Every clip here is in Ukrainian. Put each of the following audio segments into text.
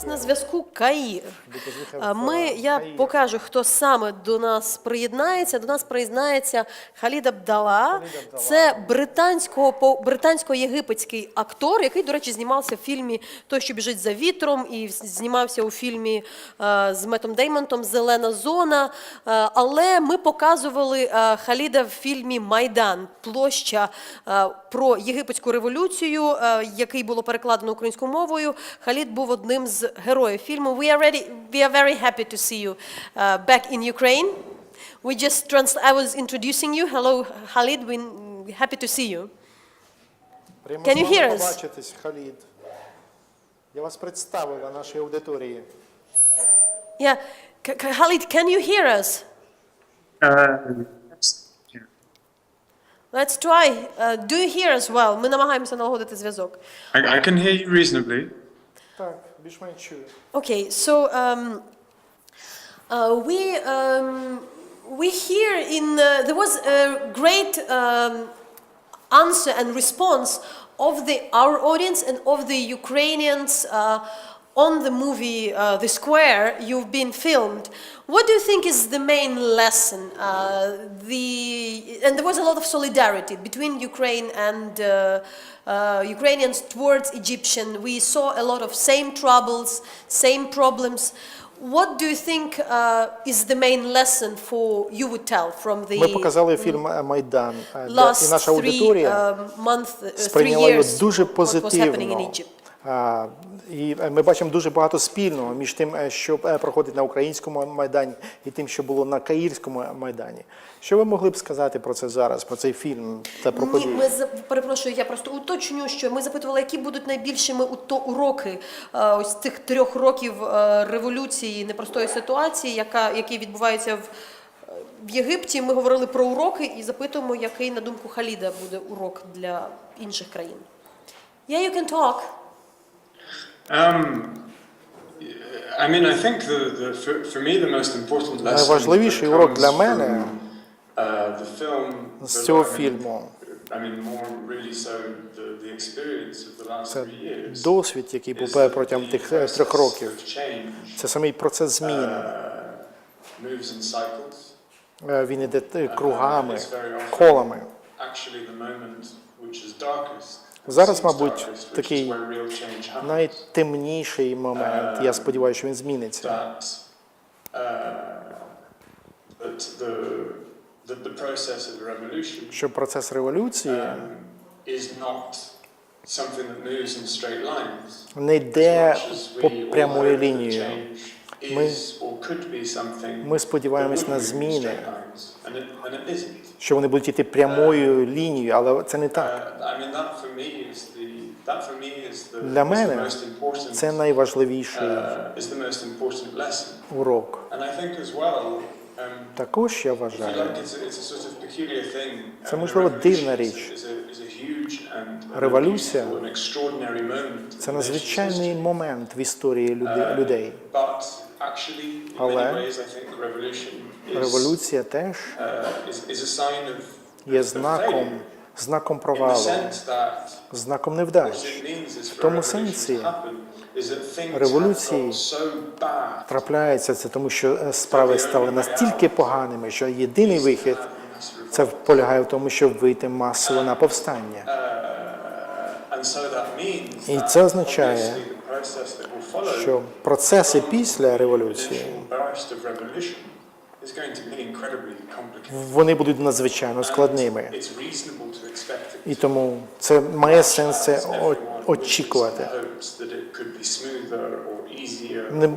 нас на зв'язку Каїр. Ми, я покажу, хто саме до нас приєднається. До нас приєднається Халід Абдала. Це британського британсько-єгипетський актор, який, до речі, знімався в фільмі Той, що біжить за вітром, і знімався у фільмі е, з Метом Деймонтом Зелена зона. Е, але ми показували е, Халіда в фільмі Майдан, площа про єгипетську революцію, який було перекладено українською мовою. Халід був одним з героїв фільму. We are ready, we are very happy to see you uh, back in Ukraine. We just trans I was introducing you. Hello, Khalid. We happy to see you. Приємно Can you з вами hear us? побачитись, Халід. Я вас представила нашій аудиторії. Yeah, K- K- Khalid, can you hear us? Uh, yeah. Let's try. Uh, do you hear us well? Ми намагаємося налагодити зв'язок. I, I can hear you reasonably. Так, Okay, so um, uh, we um, we hear in uh, there was a great um, answer and response of the our audience and of the Ukrainians. Uh, on the movie uh, The Square. You've been filmed. What do you think is the main lesson? Uh, the and there was a lot of solidarity between Ukraine and. Uh, uh, Ukrainians towards Egyptian. We saw a lot of same troubles, same problems. What do you think uh, is the main lesson for you would tell from the Ми показали фільм е, Майдан, е, де- і last наша three аудиторія uh, month, uh, three сприйняла його years дуже what was happening in позитивно. Egypt? І е, ми бачимо дуже багато спільного між тим, е, що е, проходить на українському майдані, і тим, що було на Каїрському майдані. Що ви могли б сказати про це зараз, про цей фільм та про Ні, ми перепрошую, я просто уточню, що ми запитували, які будуть найбільшими уроки ось цих трьох років революції, непростої ситуації, яка які відбуваються в. В Єгипті ми говорили про уроки і запитуємо, який на думку Халіда буде урок для інших країн. Yeah, you can talk. Um, I mean, I think the, the for, for me the most important lesson Найважливіший урок для мене uh, the film, з цього I mean, фільму more really so the, the experience of the last це three years. досвід, який був протягом тих е, трьох років. Це самий процес змін. uh. Е, Він іде е, кругами, колами. Зараз, мабуть, такий. Найтемніший момент. Я сподіваюся, що він зміниться. uh, Що процес революції um, не йде по прямою лінією. Ми- Ми сподіваємось на зміни, що вони будуть йти прямою лінією, але це не так. Uh, Для мене Це найважливіший uh, урок. Um, Також я вважаю. Це, можливо, дивна річ. Революція це надзвичайний момент в історії людей. Але Революція теж є знаком, знаком провалу, знаком невдач. for тому сенсі революції Трапляється це тому, що справи стали настільки поганими, що єдиний вихід це полягає в тому, щоб вийти масово на повстання. І це означає, що процеси після революції вони будуть надзвичайно складними. І тому це має сенс це очікувати. Не-.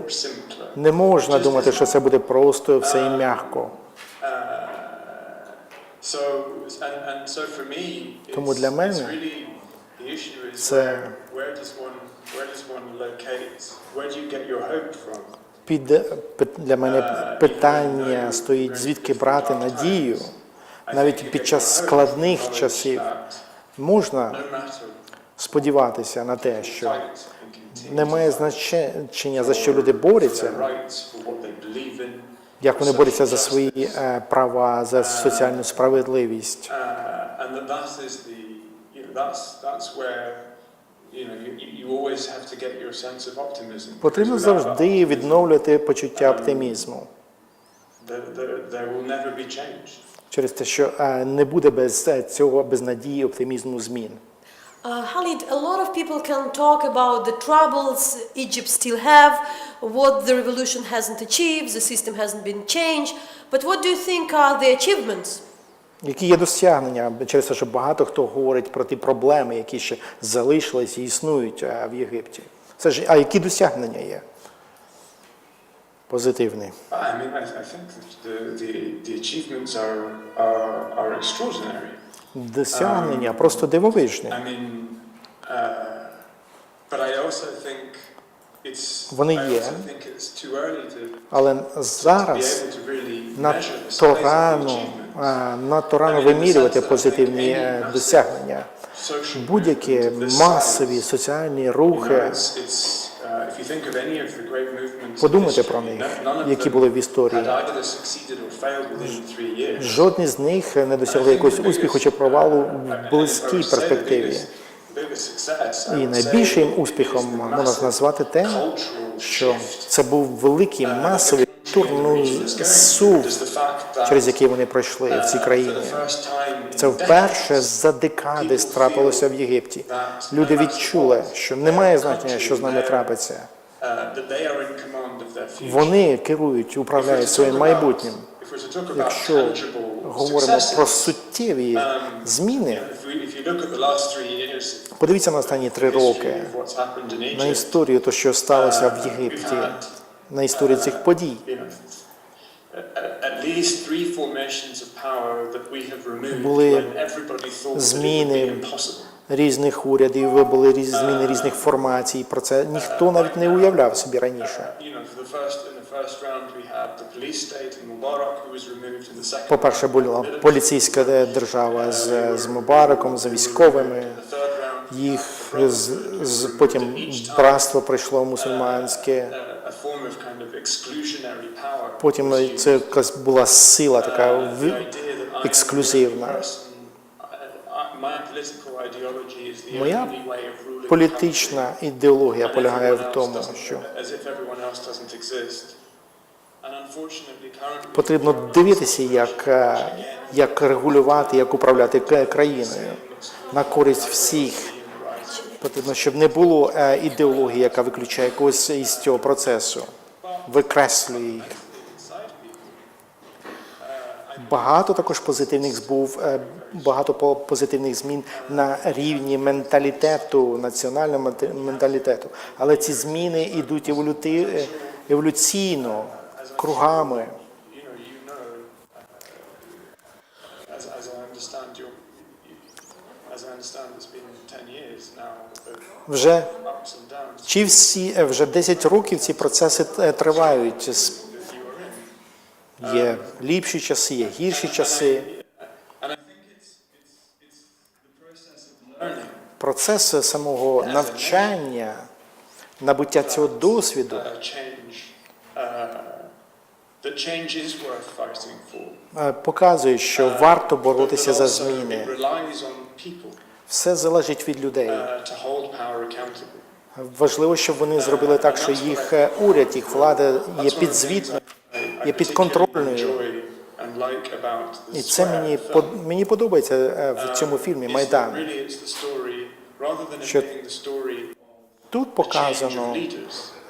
Не можна думати, що це буде просто все і м'яко. Тому для мене це- Під для мене питання стоїть звідки брати надію, навіть під час складних часів можна сподіватися на те, що fight and continue не має значення за що люди борються, як вони борються за свої е, права, за соціальну справедливість. Потрібно завжди optimism, відновлювати почуття оптимізму There, there, there will never be change. через те, що е, не буде без е, цього, без надії, оптимізму змін. Uh, Khalid, a lot of people can talk about the troubles Egypt still have, what the revolution hasn't achieved, the system hasn't been changed. But what do you think are the achievements? Які є досягнення через те, що багато хто говорить про ті проблеми, які ще залишились і існують е, в Єгипті. Це ж а які досягнення є? Позитивні. I mean, I, I think the, the, the achievements are, are, are extraordinary. Досягнення просто дивовижні. I mean, uh, but I also think. Вони є. Але зараз надто рано, надто рано вимірювати позитивні е, досягнення. Будь-які масові соціальні рухи. Подумайте про них, які були в історії. Жодні з них не досягли якогось успіху чи провалу в близькій перспективі. І найбільшим успіхом можна назвати те, що це був великий масовий культурний сув, через який вони пройшли в цій країні. Це вперше за декади трапилося в Єгипті. Люди відчули, що немає значення, що з нами трапиться. Вони керують, управляють своїм майбутнім. Якщо говоримо про суттєві зміни, подивіться на останні три роки на історію, то що сталося в Єгипті, на історію цих подій. були зміни Різних урядів були різ- зміни різних формацій. Про це ніхто навіть не уявляв собі раніше. По-перше, була поліцейська держава з, з Мубараком, з військовими. Їх з, з потім братство прийшло мусульманське. Потім це якась була сила така в- ексклюзивна. Моя політична ідеологія полягає в тому, що потрібно дивитися, як, як регулювати, як управляти країною на користь всіх. Потрібно, щоб не було е, ідеології, яка виключає когось із цього процесу, викреслює їх. Багато також позитивних був е, багато по- позитивних змін на рівні менталітету, національного мент- менталітету. Але ці зміни йдуть е, еволюційно, кругами. you know, you know, uh, as, as I understand your, you- as I understand, it's been 10 years now of Вже чи всі е, вже 10 років ці процеси е, тривають. Є ліпші часи, є гірші часи. Процес самого навчання, набуття цього досвіду uh, uh, е, показує, що варто боротися за зміни. Все залежить від людей. uh. Важливо, щоб вони зробили так, що їх е, уряд, їх влада є підзвітною. Є підконтрольною. І це мені мені подобається е, в цьому фільмі Майдан. Що Тут показано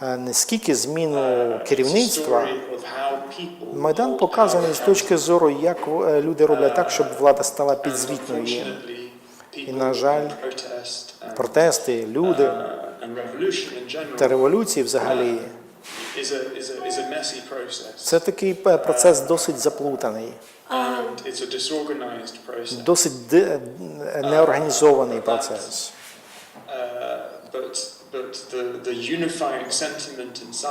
е, не скільки зміну керівництва. Майдан показаний з точки зору, як люди роблять так, щоб влада стала. Підзвітною їм. unfortunately, І, people на жаль, Протести, люди uh, revolution in general та революції взагалі process. це такий е, процес досить заплутаний, досить е, неорганізований процес. Uh,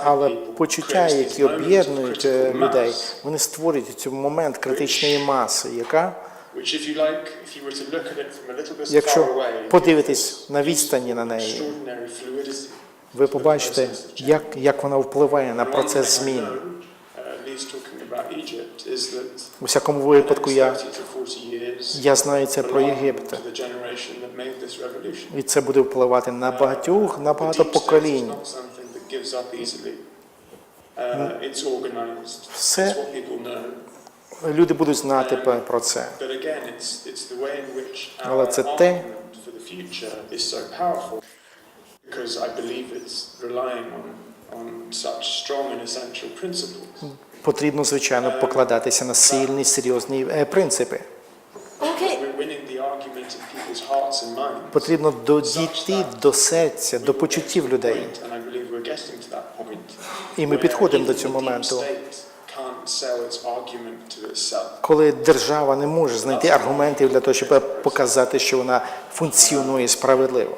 Але почуття, які об'єднують е, людей, вони створюють цей момент критичної маси, яка, Якщо подивитись на відстані на неї, ви побачите, як, як вона впливає на процес змін. У всякому випадку я я знаю це про Єгипет. І це буде впливати на багатьох, на багато поколінь. Все люди будуть знати про це. Але це те, Потрібно, звичайно, покладатися на сильні, серйозні е, принципи. Потрібно дійти до серця, до почуттів людей. І ми підходимо до цього моменту коли держава не може знайти аргументів для того, щоб показати, що вона функціонує справедливо.